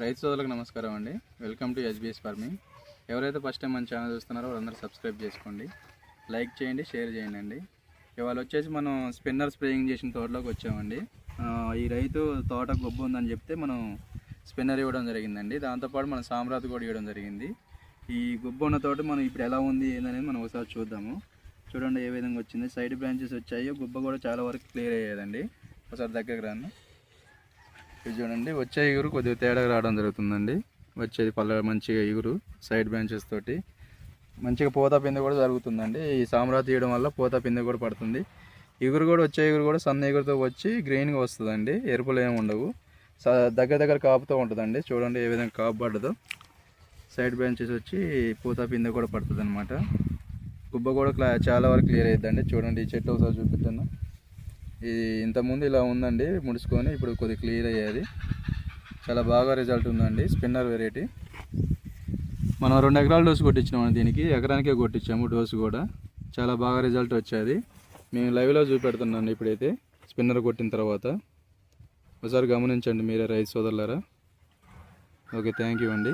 రైతు సోదరులకు నమస్కారం అండి. Welcome to SBS farming. ఎవరైతే ఫస్ట్ టైం మన ఛానల్ చూస్తున్నారో వాళ్ళందరూ సబ్స్క్రైబ్ చేసుకోండి. లైక్ చేయండి షేర్ చేయండి అండి ఇవాళ వచ్చేసి మనం స్పిన్నర్ స్ప్రేయింగ్ చేసిన తోటలోకి వచ్చామండి. ఈ రైతు తోట గొబ్బు ఉందని చెప్తే మనం స్పిన్నర్ ఇవ్వడం జరిగిందండి. దాంతోపాటు మన సామ్రాత్ కూడా ఇవ్వడం జరిగింది. ఈ గుబ్బు ఉన్న తోట మనం ఇప్పుడు ఎలా ఉంది ఏందనేది మనం ఒకసారి చూద్దాము. చూడండి ఏ విధంగా వచ్చింది. సైడ్ బ్రాంచెస్ వచ్చాయో. గుబ్బ కూడా చాలా వరకు క్లియర్ అయ్యేదండి. ఒకసారి దగ్గరకు రాను. ఇది చూడండి వచ్చే ఇగురు కొద్దిగా తేడా రావడం జరుగుతుందండి. వచ్చేది పళ్ళ మంచిగా ఇగురు సైడ్ బ్రాంచెస్ తోటి. మంచిగా పూత పిందె కూడా జరుగుతుందండి. ఈ సామ్రాత్ తీయడం వల్ల పూత పిందె కూడా పడుతుంది. ఇగురు కూడా వచ్చే ఇగురు కూడా సన్న ఇగురుతో వచ్చి గ్రీన్గా వస్తుందండి. ఎరుపులు ఏమి ఉండవు. స- దగ్గర దగ్గర కాపుతూ ఉంటుందండి. చూడండి ఏ విధంగా కాపు పడ్డదో సైడ్ బ్రాంచెస్ వచ్చి పూత పిందె కూడా పడుతుంది అనమాట గుబ్బ కూడా క్లా చాలా వరకు క్లియర్ అయ్యిద్దండి చూడండి ఈ చెట్టు ఒకసారి చూపిస్తాను ఇది ఇంతకుముందు ఇలా ఉందండి ముడుచుకొని ఇప్పుడు కొద్దిగా క్లియర్ అయ్యేది. చాలా బాగా రిజల్ట్ ఉందండి స్పిన్నర్ వెరైటీ మనం రెండు ఎకరాల డోసు కొట్టించినాం దీనికి ఎకరానికే కొట్టించాము డోసు కూడా. చాలా బాగా రిజల్ట్ వచ్చేది. మేము లైవ్లో చూపెడుతున్నాను ఇప్పుడైతే స్పిన్నర్ కొట్టిన తర్వాత. ఒకసారి గమనించండి మీరే రైతు సోదరులారా. ఓకే థ్యాంక్ యూ అండి.